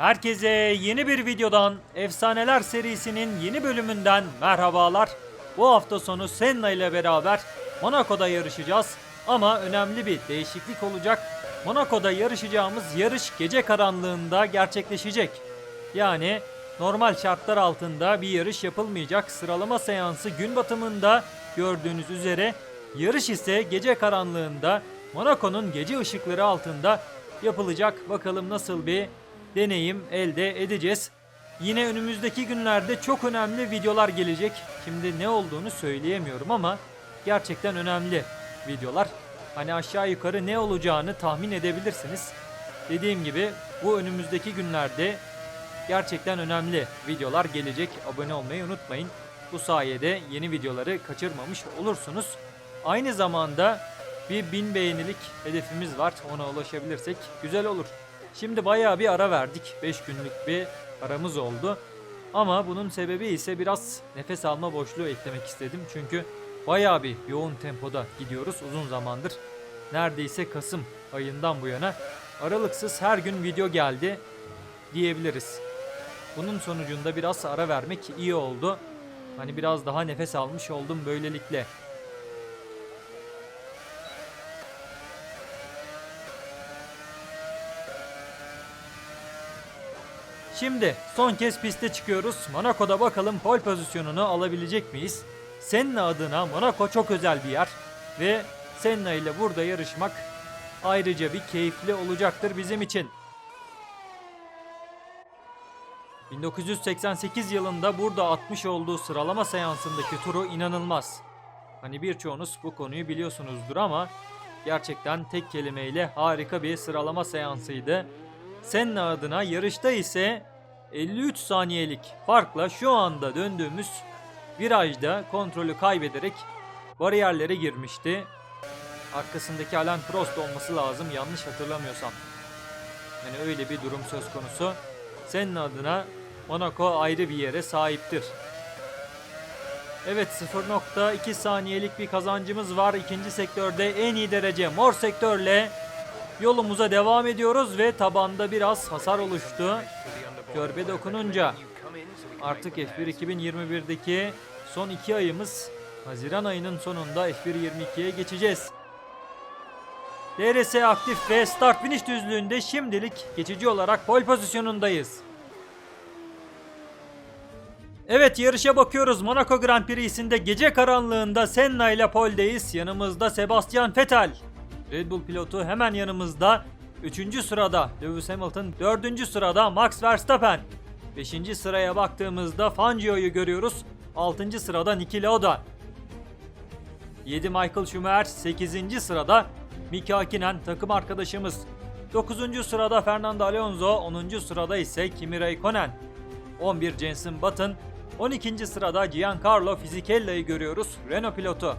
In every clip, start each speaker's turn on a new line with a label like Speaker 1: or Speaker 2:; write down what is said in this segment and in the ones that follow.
Speaker 1: Herkese yeni bir videodan, Efsaneler serisinin yeni bölümünden merhabalar. Bu hafta sonu Senna ile beraber Monaco'da yarışacağız. Ama önemli bir değişiklik olacak. Monaco'da yarışacağımız yarış gece karanlığında gerçekleşecek. Yani normal şartlar altında bir yarış yapılmayacak. Sıralama seansı gün batımında gördüğünüz üzere yarış ise gece karanlığında Monaco'nun gece ışıkları altında yapılacak. Bakalım nasıl bir deneyim elde edeceğiz. Yine önümüzdeki günlerde çok önemli videolar gelecek. Şimdi ne olduğunu söyleyemiyorum ama gerçekten önemli videolar. Hani aşağı yukarı ne olacağını tahmin edebilirsiniz. Dediğim gibi bu önümüzdeki günlerde gerçekten önemli videolar gelecek. Abone olmayı unutmayın. Bu sayede yeni videoları kaçırmamış olursunuz. Aynı zamanda bir bin beğenilik hedefimiz var. Ona ulaşabilirsek güzel olur. Şimdi bayağı bir ara verdik. 5 günlük bir aramız oldu. Ama bunun sebebi ise biraz nefes alma boşluğu eklemek istedim. Çünkü bayağı bir yoğun tempoda gidiyoruz uzun zamandır. Neredeyse Kasım ayından bu yana aralıksız her gün video geldi diyebiliriz. Bunun sonucunda biraz ara vermek iyi oldu. Hani biraz daha nefes almış oldum böylelikle. Şimdi son kez piste çıkıyoruz. Monaco'da bakalım pol pozisyonunu alabilecek miyiz? Senna adına Monaco çok özel bir yer ve Senna ile burada yarışmak ayrıca bir keyifli olacaktır bizim için. 1988 yılında burada atmış olduğu sıralama seansındaki turu inanılmaz. Hani birçoğunuz bu konuyu biliyorsunuzdur ama gerçekten tek kelimeyle harika bir sıralama seansıydı. Senna adına yarışta ise 53 saniyelik farkla şu anda döndüğümüz virajda kontrolü kaybederek bariyerlere girmişti. Arkasındaki Alain Prost olması lazım yanlış hatırlamıyorsam. Yani öyle bir durum söz konusu. Senna adına Monaco ayrı bir yere sahiptir. Evet 0.2 saniyelik bir kazancımız var. İkinci sektörde en iyi derece mor sektörle yolumuza devam ediyoruz ve tabanda biraz hasar oluştu. Körbe dokununca artık F1 2021'deki son iki ayımız Haziran ayının sonunda F1 22'ye geçeceğiz. DRS aktif ve start finish düzlüğünde şimdilik geçici olarak pol pozisyonundayız. Evet yarışa bakıyoruz. Monaco Grand Prix'sinde gece karanlığında Senna ile poldeyiz. Yanımızda Sebastian Vettel. Red Bull pilotu hemen yanımızda. 3. sırada Lewis Hamilton, 4. sırada Max Verstappen. 5. sıraya baktığımızda Fangio'yu görüyoruz. 6. sırada Niki Lauda. 7 Michael Schumacher 8. sırada Mika Hakkinen takım arkadaşımız. 9. sırada Fernando Alonso, 10. sırada ise Kimi Raikkonen. 11 Jenson Button, 12. sırada Giancarlo Fisichella'yı görüyoruz Renault pilotu.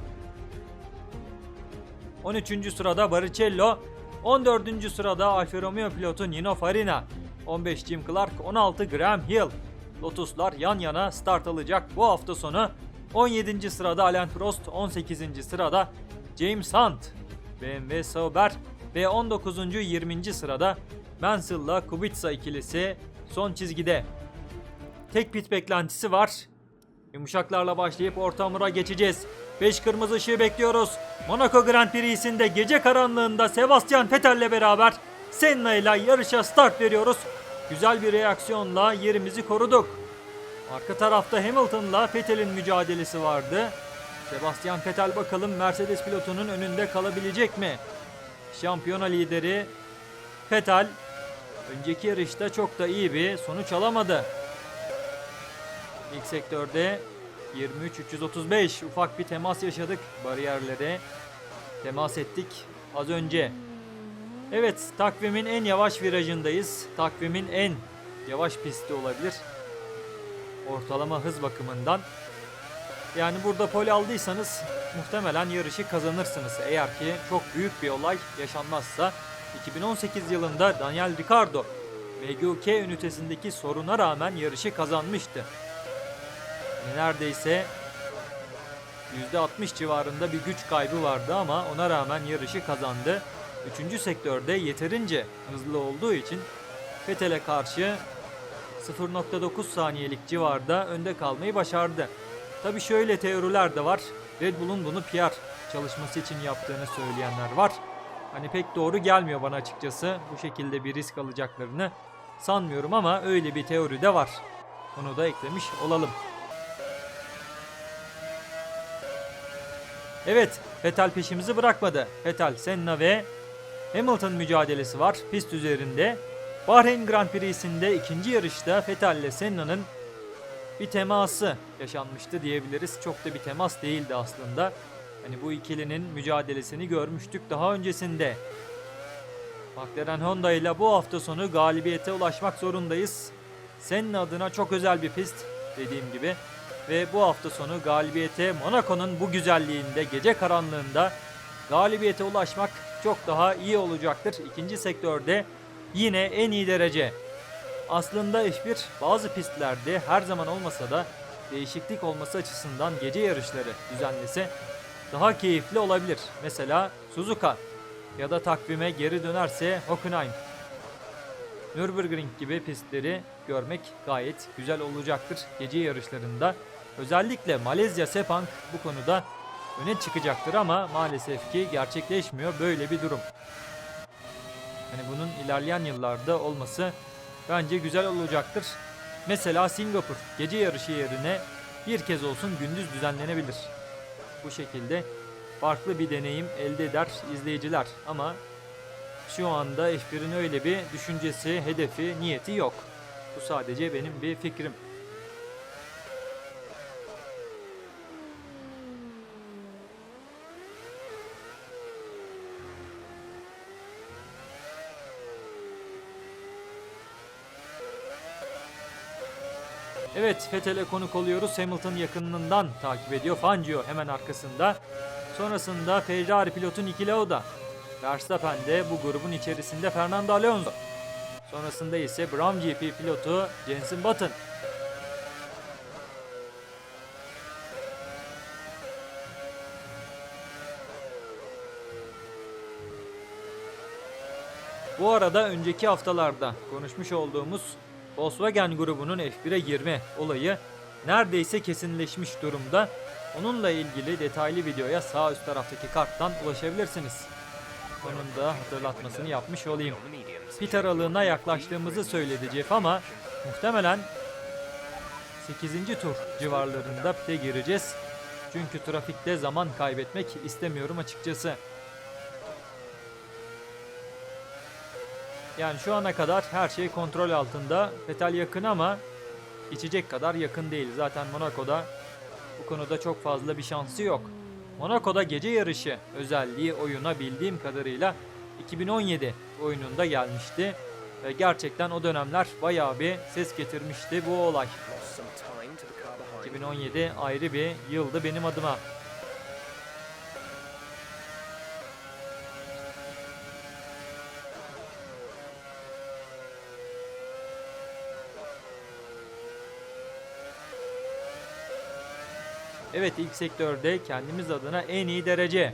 Speaker 1: 13. sırada Barrichello, 14. sırada Alfa Romeo pilotu Nino Farina, 15 Jim Clark, 16 Graham Hill. Lotuslar yan yana start alacak bu hafta sonu. 17. sırada Alain Prost, 18. sırada James Hunt, BMW Sauber ve 19. 20. sırada Mansell'la Kubica ikilisi son çizgide. Tek pit beklentisi var. Yumuşaklarla başlayıp orta hamura geçeceğiz. 5 kırmızı ışığı bekliyoruz. Monaco Grand Prix'sinde gece karanlığında Sebastian Vettel'le beraber Senna ile yarışa start veriyoruz. Güzel bir reaksiyonla yerimizi koruduk. Arka tarafta Hamilton'la Vettel'in mücadelesi vardı. Sebastian Vettel bakalım Mercedes pilotunun önünde kalabilecek mi? Şampiyona lideri Vettel önceki yarışta çok da iyi bir sonuç alamadı. İlk sektörde 23-335 ufak bir temas yaşadık bariyerlere. Temas ettik az önce. Evet takvimin en yavaş virajındayız. Takvimin en yavaş pisti olabilir. Ortalama hız bakımından. Yani burada pol aldıysanız muhtemelen yarışı kazanırsınız. Eğer ki çok büyük bir olay yaşanmazsa. 2018 yılında Daniel Ricciardo MGUK ünitesindeki soruna rağmen yarışı kazanmıştı. Neredeyse %60 civarında bir güç kaybı vardı ama ona rağmen yarışı kazandı. Üçüncü sektörde yeterince hızlı olduğu için Vettel'e karşı 0.9 saniyelik civarda önde kalmayı başardı. Tabi şöyle teoriler de var. Red Bull'un bunu PR çalışması için yaptığını söyleyenler var. Hani pek doğru gelmiyor bana açıkçası. Bu şekilde bir risk alacaklarını sanmıyorum ama öyle bir teori de var. Onu da eklemiş olalım. Evet, Vettel peşimizi bırakmadı. Vettel, Senna ve Hamilton mücadelesi var pist üzerinde. Bahreyn Grand Prix'sinde ikinci yarışta Vettel ile Senna'nın bir teması yaşanmıştı diyebiliriz. Çok da bir temas değildi aslında. Hani bu ikilinin mücadelesini görmüştük daha öncesinde. McLaren Honda ile bu hafta sonu galibiyete ulaşmak zorundayız. Senna adına çok özel bir pist dediğim gibi. Ve bu hafta sonu galibiyete Monaco'nun bu güzelliğinde gece karanlığında galibiyete ulaşmak çok daha iyi olacaktır. İkinci sektörde yine en iyi derece. Aslında F1 bazı pistlerde her zaman olmasa da değişiklik olması açısından gece yarışları düzenlese daha keyifli olabilir. Mesela Suzuka ya da takvime geri dönerse Hockenheim. Nürburgring gibi pistleri görmek gayet güzel olacaktır gece yarışlarında. Özellikle Malezya Sepang bu konuda öne çıkacaktır ama maalesef ki gerçekleşmiyor böyle bir durum. Hani bunun ilerleyen yıllarda olması bence güzel olacaktır. Mesela Singapur gece yarışı yerine bir kez olsun gündüz düzenlenebilir. Bu şekilde farklı bir deneyim elde eder izleyiciler ama şu anda F1'in öyle bir düşüncesi, hedefi, niyeti yok. Bu sadece benim bir fikrim. Evet, Vettel'e konuk oluyoruz. Hamilton yakınından takip ediyor. Fangio hemen arkasında. Sonrasında Ferrari pilotu Niki Lauda. Verstappen de bu grubun içerisinde Fernando Alonso. Sonrasında ise Brown GP pilotu Jenson Button. Bu arada önceki haftalarda konuşmuş olduğumuz Volkswagen grubunun F1'e girme olayı neredeyse kesinleşmiş durumda. Onunla ilgili detaylı videoya sağ üst taraftaki karttan ulaşabilirsiniz. Onun da hatırlatmasını yapmış olayım. Pit aralığına yaklaştığımızı söyledi Jeff ama muhtemelen 8. tur civarlarında pite gireceğiz. Çünkü trafikte zaman kaybetmek istemiyorum açıkçası. Yani şu ana kadar her şey kontrol altında. Fetal yakın ama geçecek kadar yakın değil. Zaten Monaco'da bu konuda çok fazla bir şansı yok. Monaco'da gece yarışı özelliği oyuna bildiğim kadarıyla 2017 oyununda gelmişti. Ve gerçekten o dönemler bayağı bir ses getirmişti bu olay. 2017 ayrı bir yıldı benim adıma. Evet ilk sektörde kendimiz adına en iyi derece.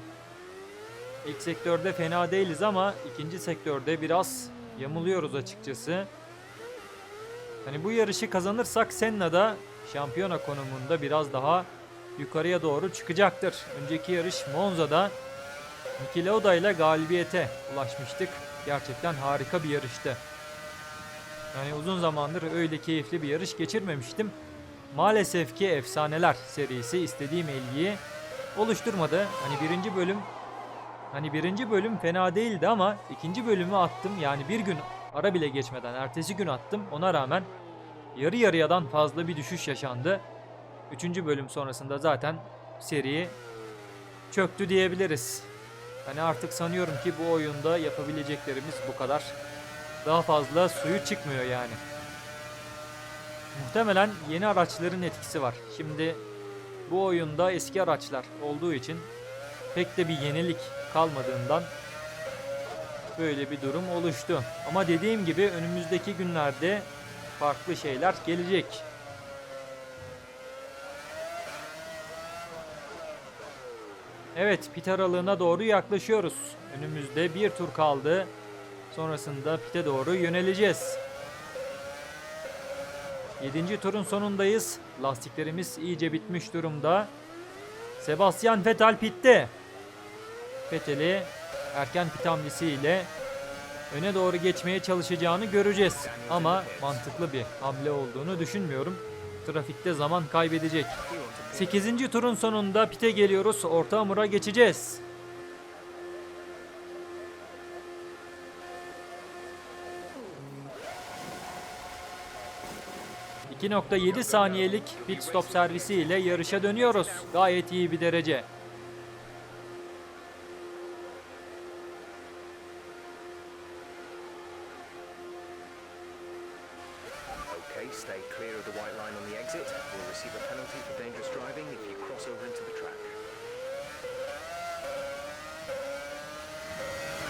Speaker 1: İlk sektörde fena değiliz ama ikinci sektörde biraz yamuluyoruz açıkçası. Hani bu yarışı kazanırsak Senna da şampiyona konumunda biraz daha yukarıya doğru çıkacaktır. Önceki yarış Monza'da Niki Lauda ile galibiyete ulaşmıştık. Gerçekten harika bir yarıştı. Yani uzun zamandır öyle keyifli bir yarış geçirmemiştim. Maalesef ki Efsaneler serisi istediğim ilgiyi oluşturmadı. Hani birinci bölüm hani birinci bölüm fena değildi ama ikinci bölümü attım. Yani bir gün ara bile geçmeden ertesi gün attım. Ona rağmen yarı yarıyadan fazla bir düşüş yaşandı. Üçüncü bölüm sonrasında zaten seri çöktü diyebiliriz. Hani artık sanıyorum ki bu oyunda yapabileceklerimiz bu kadar. Daha fazla suyu çıkmıyor yani. Muhtemelen yeni araçların etkisi var. Şimdi bu oyunda eski araçlar olduğu için pek de bir yenilik kalmadığından böyle bir durum oluştu. Ama dediğim gibi önümüzdeki günlerde farklı şeyler gelecek. Evet pit aralığına doğru yaklaşıyoruz. Önümüzde bir tur kaldı. Sonrasında pite doğru yöneleceğiz. 7. turun sonundayız. Lastiklerimiz iyice bitmiş durumda. Sebastian Vettel pitte. Vettel'i erken pit hamlesiyle öne doğru geçmeye çalışacağını göreceğiz. Ama mantıklı bir hamle olduğunu düşünmüyorum. Trafikte zaman kaybedecek. 8. turun sonunda pite geliyoruz. Orta hamura geçeceğiz. ...2.7 saniyelik pit stop servisi ile yarışa dönüyoruz. Gayet iyi bir derece.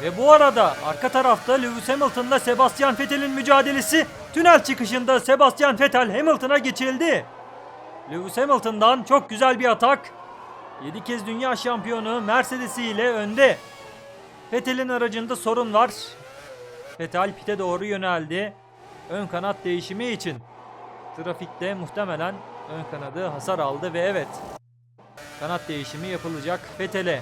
Speaker 1: Ve bu arada arka tarafta Lewis Hamilton'la Sebastian Vettel'in mücadelesi tünel çıkışında Sebastian Vettel Hamilton'a geçildi. Lewis Hamilton'dan çok güzel bir atak. 7 kez dünya şampiyonu Mercedes ile önde. Vettel'in aracında sorun var. Vettel pite doğru yöneldi. Ön kanat değişimi için. Trafikte muhtemelen ön kanadı hasar aldı ve evet. Kanat değişimi yapılacak Vettel'e.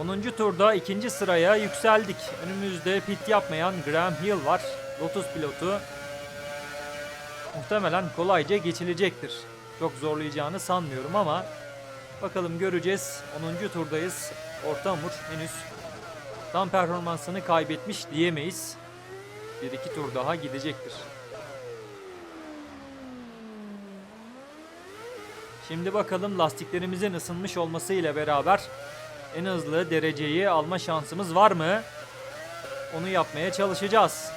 Speaker 1: 10. turda ikinci sıraya yükseldik. Önümüzde pit yapmayan Graham Hill var. Lotus pilotu. Muhtemelen kolayca geçilecektir. Çok zorlayacağını sanmıyorum ama bakalım göreceğiz. 10. turdayız. Orta hamur henüz tam performansını kaybetmiş diyemeyiz. Bir iki tur daha gidecektir. Şimdi bakalım lastiklerimizin ısınmış olması ile beraber en hızlı dereceyi alma şansımız var mı? Onu yapmaya çalışacağız.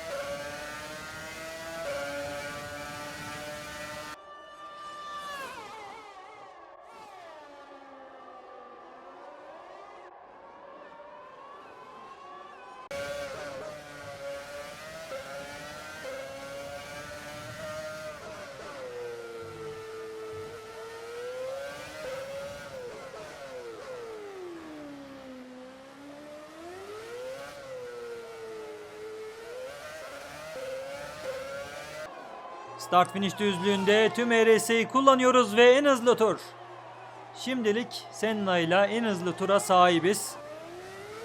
Speaker 1: Start finish düzlüğünde tüm ERS'yi kullanıyoruz ve en hızlı tur. Şimdilik Senna ile en hızlı tura sahibiz.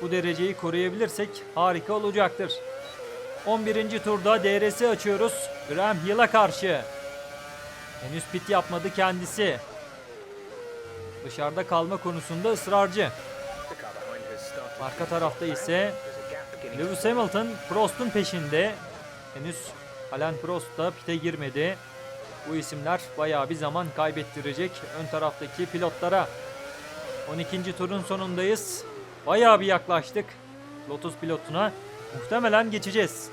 Speaker 1: Bu dereceyi koruyabilirsek harika olacaktır. 11. turda DRS açıyoruz. Graham Hill'a karşı. Henüz pit yapmadı kendisi. Dışarıda kalma konusunda ısrarcı. Arka tarafta ise Lewis Hamilton Prost'un peşinde. Henüz Alain Prost da pite girmedi. Bu isimler bayağı bir zaman kaybettirecek ön taraftaki pilotlara. 12. turun sonundayız. Bayağı bir yaklaştık Lotus pilotuna. Muhtemelen geçeceğiz.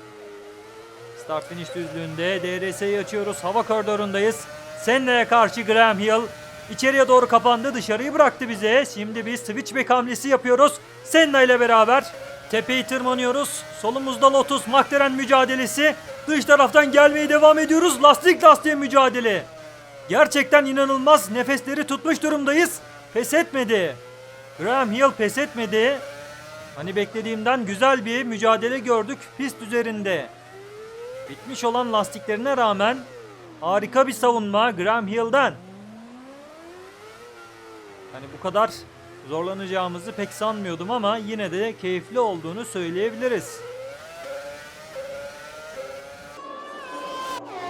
Speaker 1: Start finish düzlüğünde DRS'yi açıyoruz. Hava koridorundayız. Senna'ya karşı Graham Hill içeriye doğru kapandı. Dışarıyı bıraktı bize. Şimdi bir switchback hamlesi yapıyoruz. Senna ile beraber tepeyi tırmanıyoruz. Solumuzda Lotus McLaren mücadelesi. Dış taraftan gelmeye devam ediyoruz. Lastik lastiğe mücadele. Gerçekten inanılmaz. Nefesleri tutmuş durumdayız. Pes etmedi. Graham Hill pes etmedi. Hani beklediğimden güzel bir mücadele gördük pist üzerinde. Bitmiş olan lastiklerine rağmen harika bir savunma Graham Hill'den. Hani bu kadar zorlanacağımızı pek sanmıyordum ama yine de keyifli olduğunu söyleyebiliriz.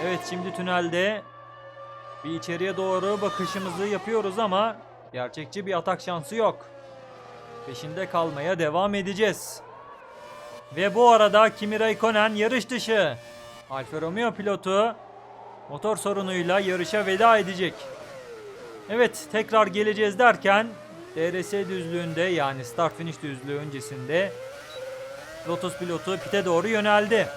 Speaker 1: Evet şimdi tünelde bir içeriye doğru bakışımızı yapıyoruz ama gerçekçi bir atak şansı yok. Peşinde kalmaya devam edeceğiz. Ve bu arada Kimi Raikkonen yarış dışı. Alfa Romeo pilotu motor sorunuyla yarışa veda edecek. Evet tekrar geleceğiz derken DRS düzlüğünde yani start finish düzlüğü öncesinde Lotus pilotu pite doğru yöneldi.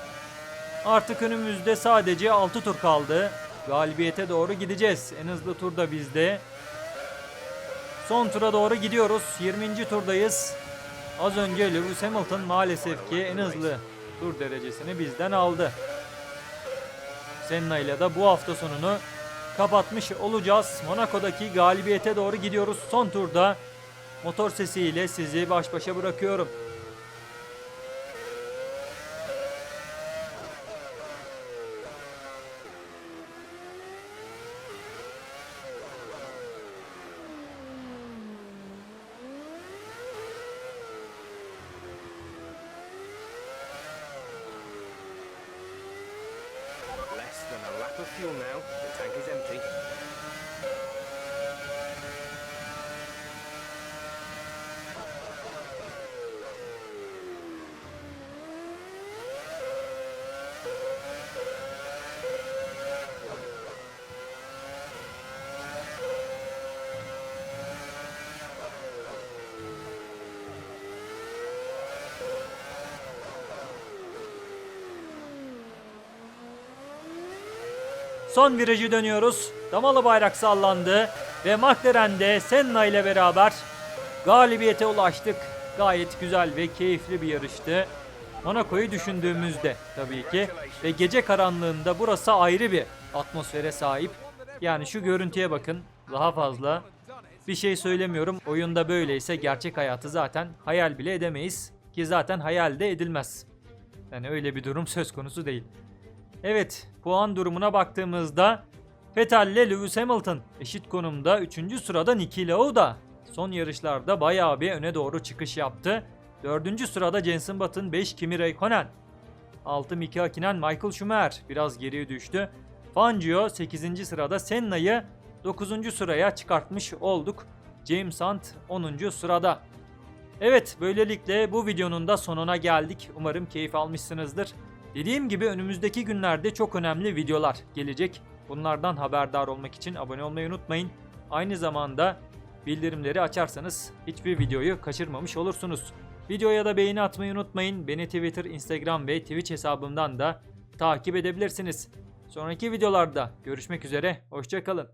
Speaker 1: Artık önümüzde sadece 6 tur kaldı. Galibiyete doğru gideceğiz. En hızlı tur da bizde. Son tura doğru gidiyoruz. 20. turdayız. Az önce Lewis Hamilton maalesef ki en hızlı tur derecesini bizden aldı. Senna ile de bu hafta sonunu kapatmış olacağız. Monaco'daki galibiyete doğru gidiyoruz. Son turda motor sesiyle sizi baş başa bırakıyorum. Son virajı dönüyoruz. Damalı bayrak sallandı ve McLaren'de Senna ile beraber galibiyete ulaştık. Gayet güzel ve keyifli bir yarıştı. Monaco'yu düşündüğümüzde tabii ki ve gece karanlığında burası ayrı bir atmosfere sahip. Yani şu görüntüye bakın daha fazla bir şey söylemiyorum. Oyunda böyleyse gerçek hayatı zaten hayal bile edemeyiz ki zaten hayal de edilmez. Yani öyle bir durum söz konusu değil. Evet, puan durumuna baktığımızda Vettel ile Lewis Hamilton eşit konumda 3. sırada Niki Lauda son yarışlarda bayağı bir öne doğru çıkış yaptı. 4. sırada Jenson Button 5 Kimi Räikkönen 6 Miki Hakkinen Michael Schumacher biraz geriye düştü. Fangio 8. sırada Senna'yı 9. sıraya çıkartmış olduk. James Hunt 10. sırada. Evet böylelikle bu videonun da sonuna geldik. Umarım keyif almışsınızdır. Dediğim gibi önümüzdeki günlerde çok önemli videolar gelecek. Bunlardan haberdar olmak için abone olmayı unutmayın. Aynı zamanda bildirimleri açarsanız hiçbir videoyu kaçırmamış olursunuz. Videoya da beğeni atmayı unutmayın. Beni Twitter, Instagram ve Twitch hesabımdan da takip edebilirsiniz. Sonraki videolarda görüşmek üzere, hoşçakalın.